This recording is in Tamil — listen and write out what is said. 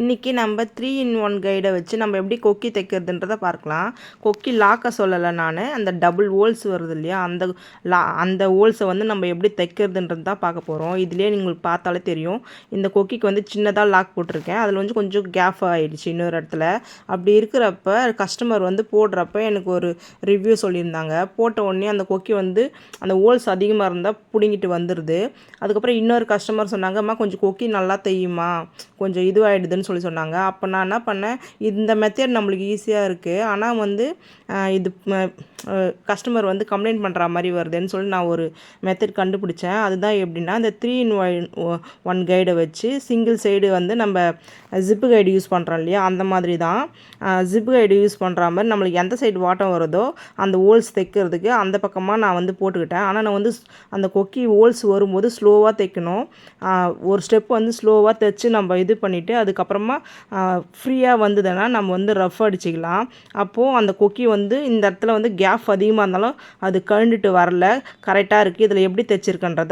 இன்றைக்கி நம்ம த்ரீ இன் ஒன் கைடை வச்சு நம்ம எப்படி கொக்கி தைக்கிறதுன்றதை பார்க்கலாம். கொக்கி லாக்க சொல்லலை நான். அந்த டபுள் ஹோல்ஸ் வருது இல்லையா? அந்த லா அந்த ஹோல்ஸை வந்து நம்ம எப்படி தைக்கிறதுன்றது தான் பார்க்க போகிறோம் இதுலேயே நீங்கள் பார்த்தாலே தெரியும். இந்த கொக்கிக்கு வந்து சின்னதாக லாக் போட்டிருக்கேன். அதில் வந்து கொஞ்சம் கேஃப் ஆகிடுச்சு இன்னொரு இடத்துல. அப்படி இருக்கிறப்ப கஸ்டமர் வந்து போடுறப்ப எனக்கு ஒரு ரிவ்யூ சொல்லியிருந்தாங்க. போட்ட உடனே அந்த கொக்கி வந்து அந்த ஹோல்ஸ் அதிகமாக இருந்தால் பிடுங்கிட்டு வந்துடுது அதுக்கப்புறம் இன்னொரு கஸ்டமர் சொன்னாங்க அம்மா கொஞ்சம் கொக்கி நல்லா தையுமா? கொஞ்சம் இதுவாகிடுதுன்னு சொல்லி சொன்னாங்க. அப்போ நான் என்ன பண்ணேன்? இந்த மெத்தட் நம்மளுக்கு ஈஸியாக இருக்குது ஆனால் வந்து இது கஸ்டமர் வந்து கம்ப்ளைண்ட் பண்ணுற மாதிரி வருதுன்னு சொல்லி நான் ஒரு மெத்தட் கண்டுபிடிச்சேன். அதுதான் எப்படின்னா இந்த த்ரீ இன் ஒன் கைடை வச்சு சிங்கிள் சைடு வந்து நம்ம ஜிப்பு கைடு யூஸ் பண்ணுறோம் இல்லையா? அந்த மாதிரி தான். ஜிப்பு கைடு யூஸ் பண்ணுற மாதிரி நம்மளுக்கு எந்த சைடு வாட்டம் வருதோ அந்த ஹோல்ஸ் தைக்கிறதுக்கு அந்த பக்கமாக நான் வந்து போட்டுக்கிட்டேன். ஆனால் நான் வந்து அந்த கொக்கி ஹோல்ஸ் வரும்போது ஸ்லோவாக தைக்கணும். ஒரு ஸ்டெப் வந்து ஸ்லோவாக தைச்சு நம்ம இது பண்ணிவிட்டு அதுக்கப்புறம் அப்புறமா ஃப்ரீயாக வந்ததுன்னா நம்ம வந்து ரஃப் அடிச்சிக்கலாம். அப்போது அந்த கொக்கி வந்து இந்த இடத்துல வந்து கேப் அதிகமாக இருந்தாலும் அது கழுண்டுட்டு வரல. கரெக்டாக இருக்குது இதில் எப்படி தைச்சிருக்கன்றது